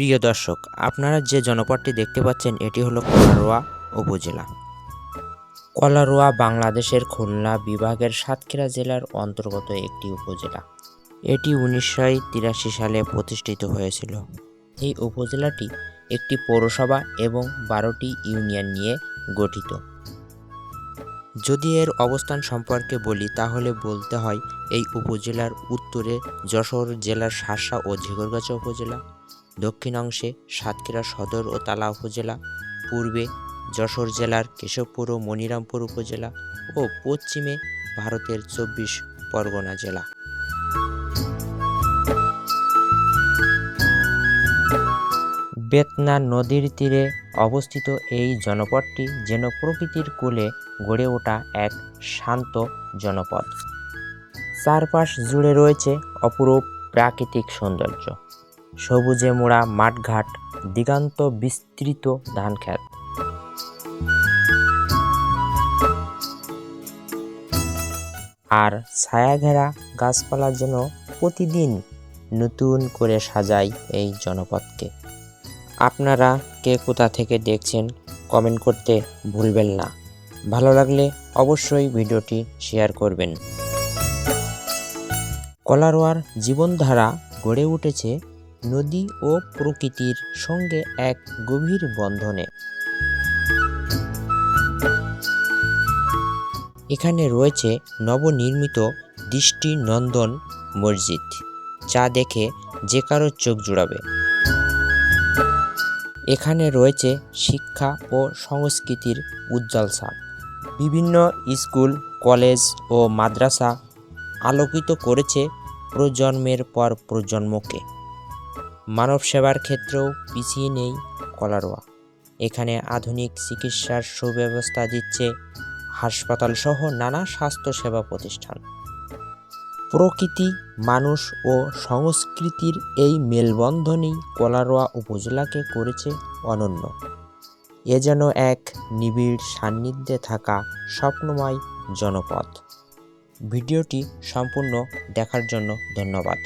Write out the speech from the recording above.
প্রিয় দর্শক, আপনারা যে জনপদটি দেখতে পাচ্ছেন, এটি হলো কলারোয়া উপজেলা। কলারোয়া বাংলাদেশের খুলনা বিভাগের সাতক্ষীরা জেলার অন্তর্গত একটি উপজেলা। এটি উনিশশো তিরাশি সালে প্রতিষ্ঠিত হয়েছিল। এই উপজেলাটি একটি পৌরসভা এবং বারোটি ইউনিয়ন নিয়ে গঠিত। যদি এর অবস্থান সম্পর্কে বলি, তাহলে বলতে হয় এই উপজেলার উত্তরে যশোর জেলার শাসা ও ঝিগরগাছা উপজেলা দক্ষিণ অংশে সাতক্ষীরা সদর ও তালা উপজেলা, পূর্বে যশোর জেলার কেশবপুর ও মনিরামপুর উপজেলা ও পশ্চিমে ভারতের চব্বিশ পরগনা জেলা। বেতনা নদীর তীরে অবস্থিত এই জনপদটি যেন প্রকৃতির কোলে গড়ে ওঠা এক শান্ত জনপদ। চারপাশ জুড়ে রয়েছে অপরূপ প্রাকৃতিক সৌন্দর্য। সবুজে মোড়া মাঠঘাট, দিগান্ত বিস্তৃত ধানক্ষেত আর ছায়াঘেরা গাছপালা যেন প্রতিদিন নতুন করে সাজায় এই জনপদকে। আপনারা কে কোথা থেকে দেখছেন কমেন্ট করতে ভুলবেন না। ভালো লাগলে অবশ্যই ভিডিওটি শেয়ার করবেন। কলারোয়ার জীবনধারা গড়ে উঠেছে নদী ও প্রকৃতির সঙ্গে এক গভীর বন্ধনে। এখানে রয়েছে নবনির্মিত দৃষ্টিনন্দন মসজিদ, যা দেখে যে কারও চোখ জুড়াবে। এখানে রয়েছে শিক্ষা ও সংস্কৃতির উজ্জ্বল ছাপ বিভিন্ন স্কুল, কলেজ ও মাদ্রাসা আলোকিত করেছে প্রজন্মের পর প্রজন্মকে। মানব সেবার ক্ষেত্রেও পিছিয়ে নেই কলারোয়া। এখানে আধুনিক চিকিৎসার সুব্যবস্থা দিচ্ছে হাসপাতাল সহ নানা স্বাস্থ্যসেবা প্রতিষ্ঠান। প্রকৃতি, মানুষ ও সংস্কৃতির এই মেলবন্ধনই কলারোয়া উপজেলাকে করেছে অনন্য। এ যেন এক নিবিড় সান্নিধ্যে থাকা স্বপ্নময় জনপদ। ভিডিওটি সম্পূর্ণ দেখার জন্য ধন্যবাদ।